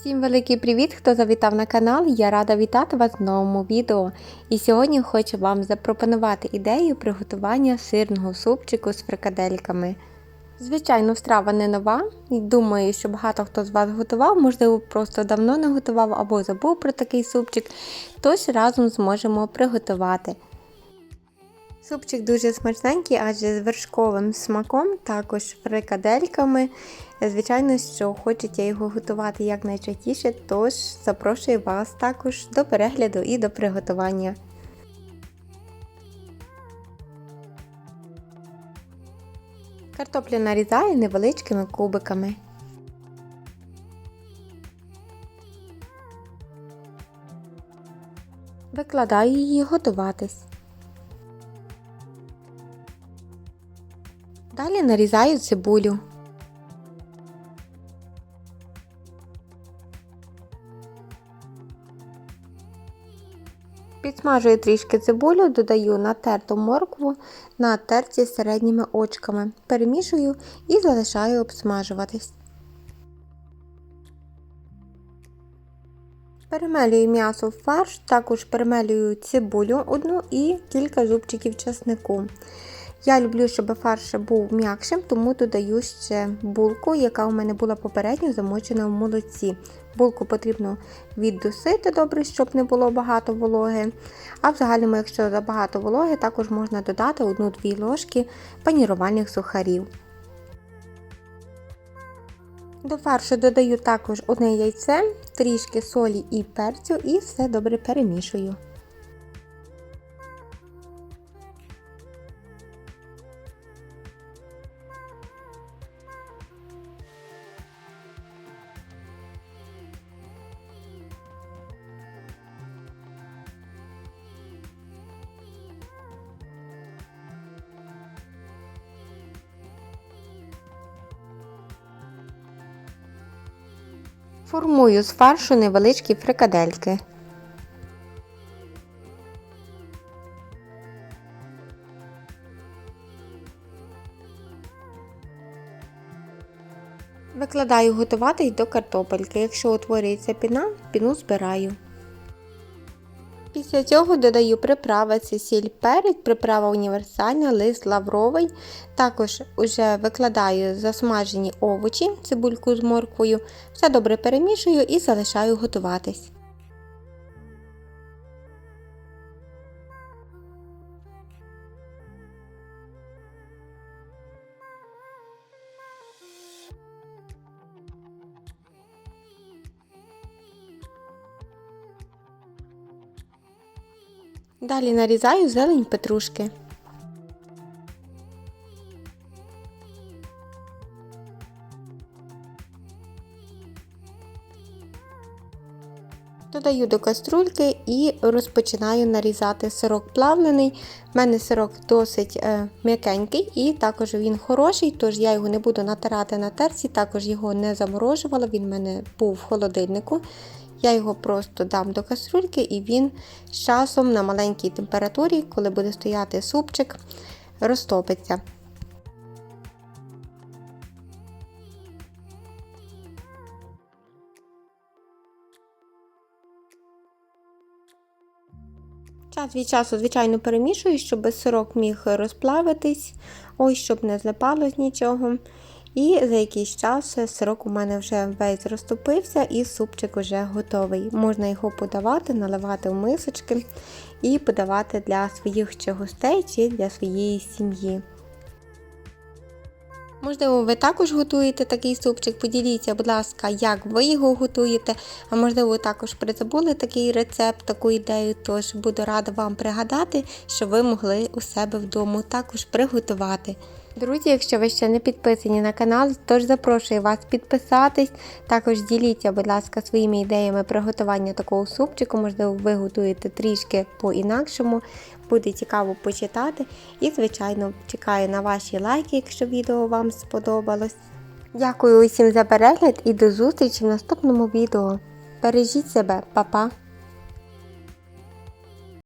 Всім великий привіт, хто завітав на канал. Я рада вітати вас в новому відео. І сьогодні хочу вам запропонувати ідею приготування сирного супчику з фрикадельками. Звичайно, страва не нова, і думаю, що багато хто з вас готував, можливо, просто давно не готував або забув про такий супчик, тож разом зможемо приготувати. Супчик дуже смачненький, адже з вершковим смаком, також фрикадельками. Звичайно, що хочеться його готувати якнайчастіше, тож запрошую вас також до перегляду і до приготування. Картоплю нарізаю невеличкими кубиками. Викладаю її готуватись. Далі нарізаю цибулю. Підсмажую трішки цибулю, додаю натерту моркву на терці з середніми очками. Перемішую і залишаю обсмажуватись. Перемелюю м'ясо в фарш, також перемелюю цибулю одну і кілька зубчиків чеснику. Я люблю, щоб фарш був м'якшим, тому додаю ще булку, яка у мене була попередньо замочена в молоці. Булку потрібно віддусити добре, щоб не було багато вологи. А в загальному, якщо забагато вологи, також можна додати 1-2 ложки панірувальних сухарів. До фаршу додаю також одне яйце, трішки солі і перцю і все добре перемішую. Формую з фаршу невеличкі фрикадельки. Викладаю готуватись до картопельки. Якщо утворюється піна, піну збираю. Після цього додаю приправи це сіль перець, приправа універсальна, лист лавровий. Також вже викладаю засмажені овочі, цибульку з морквою. Все добре перемішую і залишаю готуватись. Далі нарізаю зелень петрушки. Додаю до каструльки і розпочинаю нарізати сирок плавлений. У мене сирок досить е, м'якенький і також він хороший, тож я його не буду натирати на терці, також його не заморожувала, він в мене був в холодильнику. Я його просто дам до каструльки і він з часом на маленькій температурі, коли буде стояти супчик, розтопиться. Час від часу, звичайно, перемішую, щоб сирок міг розплавитись, ось, щоб не злипалось нічого. І за якийсь час сирок у мене вже весь розтопився і супчик вже готовий. Можна його подавати, наливати в мисочки і подавати для своїх чи гостей чи для своєї сім'ї. Можливо, ви також готуєте такий супчик. Поділіться, будь ласка, як ви його готуєте. А можливо, ви також призабули такий рецепт, таку ідею. Тож буду рада вам пригадати, що ви могли у себе вдома також приготувати. Друзі, якщо ви ще не підписані на канал, тож запрошую вас підписатись. Також діліться, будь ласка, своїми ідеями приготування такого супчику. Можливо, ви готуєте трішки по-інакшому. Буде цікаво почитати. І, звичайно, чекаю на ваші лайки, якщо відео вам сподобалось. Дякую усім за перегляд і до зустрічі в наступному відео. Бережіть себе, Па-па!